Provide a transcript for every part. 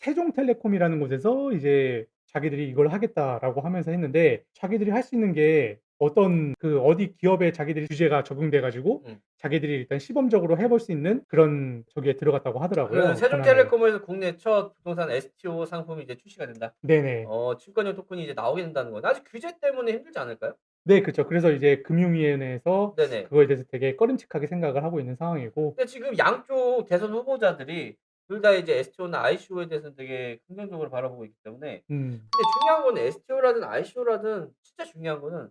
세종텔레콤이라는 곳에서 이제 자기들이 이걸 하겠다라고 하면서 했는데 자기들이 할 수 있는 게 어떤 그 어디 기업에 자기들이 규제가 적용돼 가지고 음. 자기들이 일단 시범적으로 해볼 수 있는 그런 저기에 들어갔다고 하더라고요. 그. 세종텔레콤에서 국내 첫 부동산 STO 상품이 이제 출시가 된다. 네네. 어, 친권형 토큰이 이제 나오게 된다는 건 아직 규제 때문에 힘들지 않을까요? 네, 그쵸. 그래서 이제 금융위원회에서 네네. 그거에 대해서 되게 꺼림칙하게 생각을 하고 있는 상황이고 근데 지금 양쪽 대선 후보자들이 둘 다 이제 STO나 ICO에 대해서는 되게 긍정적으로 바라보고 있기 때문에 음. 근데 중요한 거는 STO라든 ICO라든 진짜 중요한 거는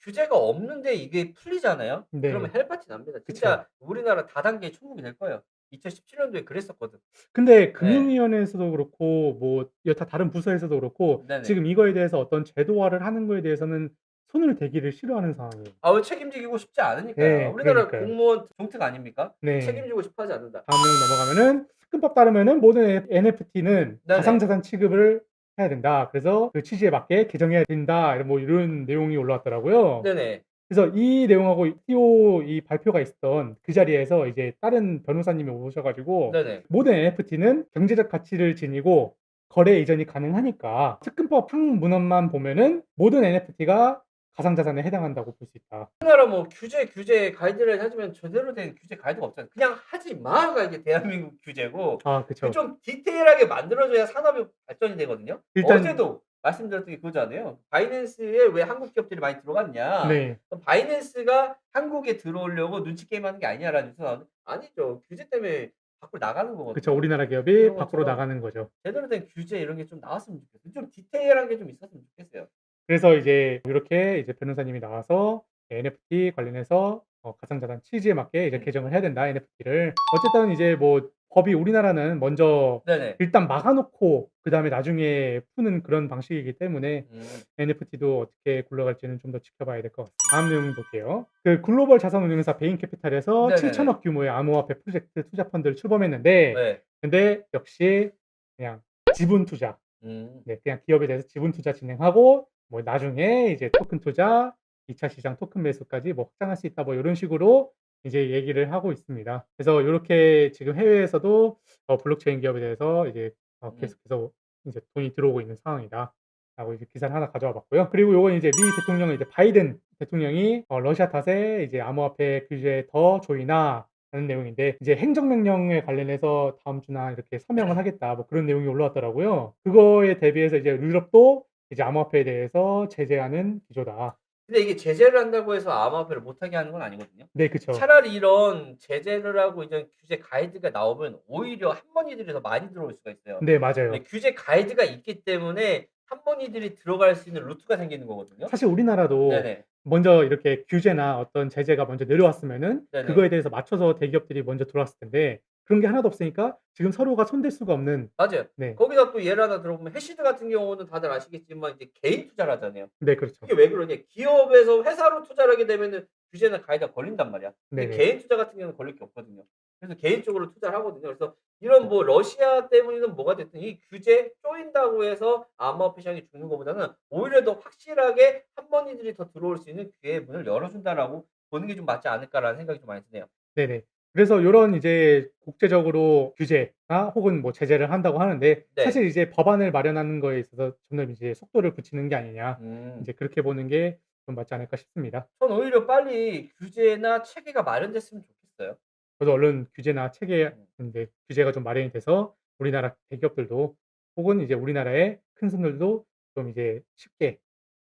규제가 없는데 이게 풀리잖아요. 네. 그러면 헬파티 납니다. 진짜 우리나라 다단계 천국이 될 거예요. 2017년도에 그랬었거든. 근데 네. 금융위원회에서도 그렇고 뭐 여타 다른 부서에서도 그렇고 네네. 지금 이거에 대해서 어떤 제도화를 하는 거에 대해서는 손을 대기를 싫어하는 상황이에요. 아, 왜 책임지고 싶지 않으니까요. 네, 우리나라 그러니까요. 공무원 종특 아닙니까? 네. 책임지고 싶어 하지 않는다. 다음 내용 넘어가면은 특근법 따르면은 모든 NFT는 네네. 가상자산 취급을 해야 된다. 그래서 그 취지에 맞게 개정해야 된다. 이런 뭐 이런 내용이 올라왔더라고요. 네네. 그래서 이 내용하고 TO 이 발표가 있었던 그 자리에서 이제 다른 변호사님이 오셔가지고 네네. 모든 NFT는 경제적 가치를 지니고 거래 이전이 가능하니까 특근법 항문헌만 보면은 모든 NFT가 가상자산에 해당한다고 볼 수 있다. 우리나라 뭐 규제 규제 가이드라인 하지만 제대로 된 규제 가이드가 없잖아요. 그냥 하지 마가 이게 대한민국 규제고 아, 그쵸. 좀 디테일하게 만들어줘야 산업이 발전이 되거든요. 일단- 어제도 말씀드렸던 게 그거잖아요. 바이낸스에 왜 한국 기업들이 많이 들어갔냐? 네. 바이낸스가 한국에 들어오려고 눈치 게임 하는 게 아니냐라는 뉴스가 나오는데 아니죠. 규제 때문에 밖으로 나가는 거거든요. 그쵸. 우리나라 기업이 밖으로 나가는 거죠. 제대로 된 규제 이런 게 좀 나왔으면 좋겠어요. 좀 디테일한 게 좀 있었으면 좋겠어요. 그래서 이제 이렇게 이제 변호사님이 나와서 NFT 관련해서 어, 가상자산 취지에 맞게 이제 음. 개정을 해야 된다. NFT를. 어쨌든 이제 뭐 법이 우리나라는 먼저 네네. 일단 막아놓고 그 다음에 나중에 푸는 그런 방식이기 때문에 음. NFT도 어떻게 굴러갈지는 좀 더 지켜봐야 될 것 같습니다. 다음 내용 볼게요. 그 글로벌 자산운용사 베인캐피탈에서 네네네. 7천억 규모의 암호화폐 프로젝트 투자 펀드를 출범했는데 네. 근데 역시 그냥 지분 투자 음. 네, 그냥 기업에 대해서 지분 투자 진행하고 뭐 나중에 이제 토큰 투자, 2차 시장 토큰 매수까지 뭐 확장할 수 있다 뭐 이런 식으로 이제 얘기를 하고 있습니다. 그래서 이렇게 지금 해외에서도 어, 블록체인 기업에 대해서 이제 어, 음. 계속해서 이제 돈이 들어오고 있는 상황이다. 라고 이제 기사를 하나 가져와 봤고요. 그리고 요건 이제 미 대통령은 이제 바이든 대통령이 어, 러시아 탓에 이제 암호화폐 규제에 더 조이나 라는 내용인데 이제 행정명령에 관련해서 다음 주나 이렇게 서명을 하겠다 뭐 그런 내용이 올라왔더라고요. 그거에 대비해서 이제 유럽도 이제 암호화폐에 대해서 제재하는 기조다. 근데 이게 제재를 한다고 해서 암호화폐를 못하게 하는 건 아니거든요. 네, 그쵸. 차라리 이런 제재를 하고 이제 규제 가이드가 나오면 오히려 한 번 이들이 더 많이 들어올 수가 있어요. 네, 맞아요. 근데 규제 가이드가 있기 때문에 한 번 이들이 들어갈 수 있는 루트가 생기는 거거든요. 사실 우리나라도 네네. 먼저 이렇게 규제나 어떤 제재가 먼저 내려왔으면은 네네. 그거에 대해서 맞춰서 대기업들이 먼저 들어왔을 텐데 그런 게 하나도 없으니까 지금 서로가 손댈 수가 없는 맞아요. 네, 거기다 또 예를 하나 들어보면 해시드 같은 경우는 다들 아시겠지만 이제 개인 투자를 하잖아요. 네, 그렇죠. 이게 왜 그러냐? 기업에서 회사로 투자를 하게 되면은 규제나 가이드가 걸린단 말이야. 근데 네네. 개인 투자 같은 경우는 걸릴 게 없거든요. 그래서 개인적으로 투자를 하거든요. 그래서 이런 뭐 러시아 때문이든 뭐가 됐든 이 규제 쪼인다고 해서 암호화폐 시장이 죽는 것보다는 오히려 더 확실하게 한 번이들이 더 들어올 수 있는 기회의 문을 열어준다라고 보는 게 좀 맞지 않을까라는 생각이 좀 많이 드네요. 네네. 그래서 요런 이제 국제적으로 규제나 혹은 뭐 제재를 한다고 하는데 네. 사실 이제 법안을 마련하는 거에 있어서 점점 이제 속도를 붙이는 게 아니냐. 음. 이제 그렇게 보는 게 좀 맞지 않을까 싶습니다. 전 오히려 빨리 규제나 체계가 마련됐으면 좋겠어요. 저도 얼른 규제나 체계 음. 이제 규제가 좀 마련이 돼서 우리나라 대기업들도 혹은 이제 우리나라의 큰 손들도 좀 이제 쉽게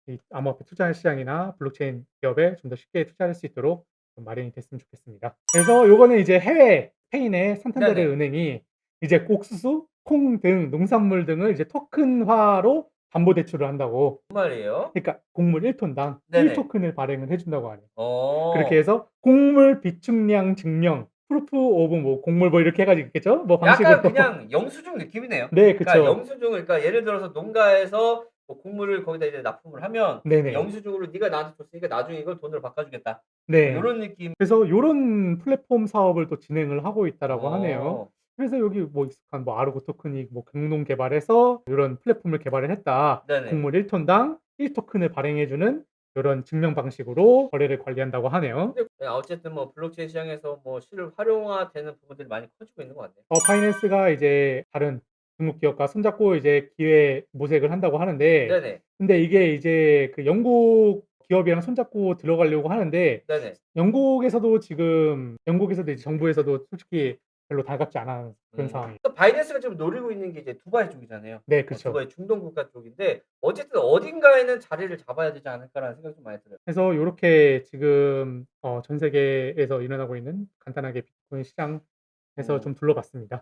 이 암호화폐 투자 시장이나 블록체인 기업에 좀 더 쉽게 투자할 수 있도록 좀 마련이 됐으면 좋겠습니다. 그래서 요거는 이제 해외 스페인의 산탄데르 네네. 은행이 이제 옥수수, 콩 등 농산물 등을 이제 토큰화로 담보 대출을 한다고. 무슨 말이에요? 그러니까 곡물 1톤당 네네. 1토큰을 발행을 해준다고 하네요. 어. 그렇게 해서 곡물 비축량 증명, 프루프 오브 뭐 곡물 뭐 이렇게 해가지고 있겠죠? 뭐 방식으로. 약간 그냥 영수증 느낌이네요. 네, 그러니까 그쵸. 영수증을 그러니까 예를 들어서 농가에서 뭐 곡물을 거기다 이제 납품을 하면 네네. 영수증으로 네가 나한테 줬으니까 나중에 이걸 돈으로 바꿔주겠다. 네. 이런 느낌. 그래서 요런 플랫폼 사업을 또 진행을 하고 있다라고 어. 하네요. 그래서 여기 뭐 익숙한 뭐 아르고 토큰이 뭐 공동 개발해서 이런 플랫폼을 개발을 했다. 네네. 곡물 1톤당 1토큰을 발행해주는 이런 증명 방식으로 거래를 관리한다고 하네요. 근데 네, 어쨌든 뭐 블록체인 시장에서 뭐 실을 활용화되는 부분들이 많이 커지고 있는 것 같네요. 어, 파이낸스가 이제 다른 중국 기업과 손잡고 이제 기회 모색을 한다고 하는데 네네. 근데 이게 이제 그 영국 기업이랑 손잡고 들어가려고 하는데 네네. 영국에서도 지금 영국에서도 이제 정부에서도 솔직히 별로 달갑지 않은 그런 음. 상황이에요. 또 바이낸스가 지금 노리고 있는 게 이제 두바이 쪽이잖아요. 네, 어, 그렇죠. 두바이 중동 국가 쪽인데 어쨌든 어딘가에는 자리를 잡아야 되지 않을까라는 생각이 좀 많이 들어요. 그래서 요렇게 지금 어, 전 세계에서 일어나고 있는 간단하게 비트코인 시장에서 음. 좀 둘러봤습니다.